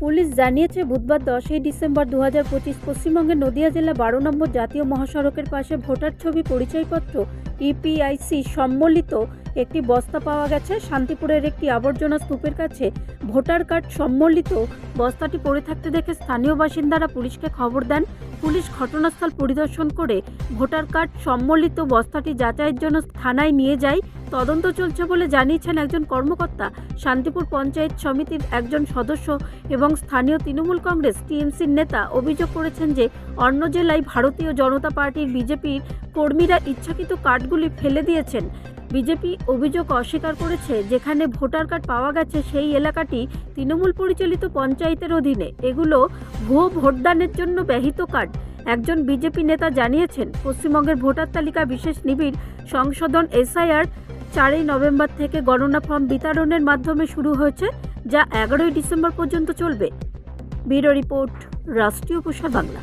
Police জানিয়েছে, বুধবার দশই ডিসেম্বর দু পঁচিশ পশ্চিমবঙ্গের নদিয়া জেলা বারো নম্বর জাতীয় মহাসড়কের পাশে ভোটার ছবি পরিচয়পত্র ইপিআইসি সম্বলিত একটি বস্তা পাওয়া গেছে। শান্তিপুরের একটি আবর্জনা স্তূপের কাছে ভোটার কার্ড সম্বলিত বস্তাটি পড়ে থাকতে দেখে স্থানীয় বাসিন্দারা পুলিশকে খবর দেন। পুলিশ ঘটনাস্থল পরিদর্শন করে ভোটার কার্ড সম্বলিত বস্তাটি যাচাইয়ের জন্য থানায় নিয়ে যায়। তদন্ত চলছে বলে জানিয়েছেন একজন কর্মকর্তা। শান্তিপুর পঞ্চায়েত সমিতির একজন সদস্য এবং স্থানীয় তৃণমূল কংগ্রেস টিএমসির নেতা অভিযোগ করেছেন যে অন্য জেলায় ভারতীয় জনতা পার্টির বিজেপির কর্মীরা ইচ্ছাকৃত কার্ডগুলি ফেলে দিয়েছেন। বিজেপি অভিযোগ অস্বীকার করেছে, যেখানে ভোটার কার্ড পাওয়া গেছে সেই এলাকাটি তৃণমূল পরিচালিত পঞ্চায়েতের অধীনে। এগুলো ভুয়ো ভোটদানের জন্য ব্যহিত কার্ড। একজন বিজেপি নেতা জানিয়েছেন, পশ্চিমবঙ্গের ভোটার তালিকা বিশেষ নিবিড়। সংশোধন এসআইআর চারই নভেম্বর থেকে গণনা ফর্ম বিতরণের মাধ্যমে শুরু হয়েছে, যা এগারোই ডিসেম্বর পর্যন্ত চলবে। ব্যুরো রিপোর্ট, রাষ্ট্রীয় প্রসার বাংলা।